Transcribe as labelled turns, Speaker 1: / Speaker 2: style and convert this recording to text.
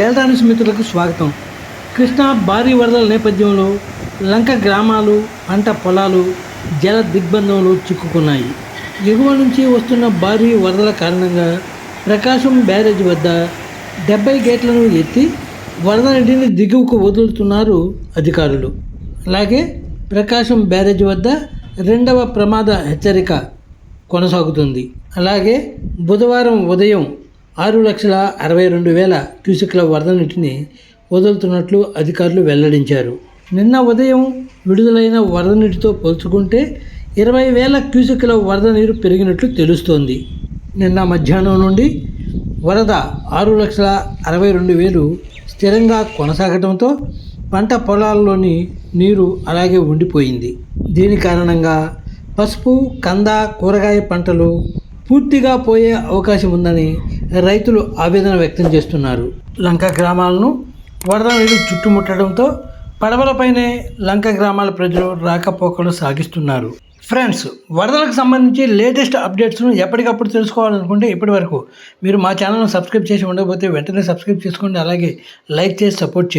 Speaker 1: Delta news మిత్రులకు స్వాగతం. కృష్ణా భారీ వరదల నేపథ్యంలో లంక గ్రామాలు పంట పొలాలు జల దిగ్బంధంలో చిక్కుకున్నాయి. ఎగువ నుంచి వస్తున్న భారీ వరదల కారణంగా ప్రకాశం బ్యారేజ్ వద్ద డెబ్బై గేట్లను ఎత్తి వరద నీటిని దిగువకు వదులుతున్నారు అధికారులు. అలాగే ప్రకాశం బ్యారేజ్ వద్ద రెండవ ప్రమాద హెచ్చరిక కొనసాగుతుంది. అలాగే బుధవారం ఉదయం ఆరు లక్షల అరవై రెండు వేల క్యూసెక్ల వరద నీటిని వదులుతున్నట్లు అధికారులు వెల్లడించారు. నిన్న ఉదయం విడుదలైన వరద నీటితో పోల్చుకుంటే ఇరవై వేల క్యూసెక్ల వరద నీరు పెరిగినట్లు తెలుస్తోంది. నిన్న మధ్యాహ్నం నుండి వరద ఆరు లక్షల అరవై రెండు వేలు స్థిరంగా కొనసాగడంతో పంట పొలాల్లోని నీరు అలాగే ఉండిపోయింది. దీని కారణంగా పసుపు కంద కూరగాయ పంటలు పూర్తిగా పోయే అవకాశం ఉందని రైతులు ఆవేదన వ్యక్తం చేస్తున్నారు. లంక గ్రామాలను వరద నీరు చుట్టుముట్టడంతో పడవలపైనే లంక గ్రామాల ప్రజలు రాకపోకలు సాగిస్తున్నారు. ఫ్రెండ్స్ వరదలకు సంబంధించి లేటెస్ట్ అప్డేట్స్ను ఎప్పటికప్పుడు తెలుసుకోవాలనుకుంటే ఇప్పటి వరకు మీరు మా ఛానల్ను సబ్స్క్రైబ్ చేసి ఉండకపోతే వెంటనే సబ్స్క్రైబ్ చేసుకోండి అలాగే లైక్ చేసి సపోర్ట్ చేయండి.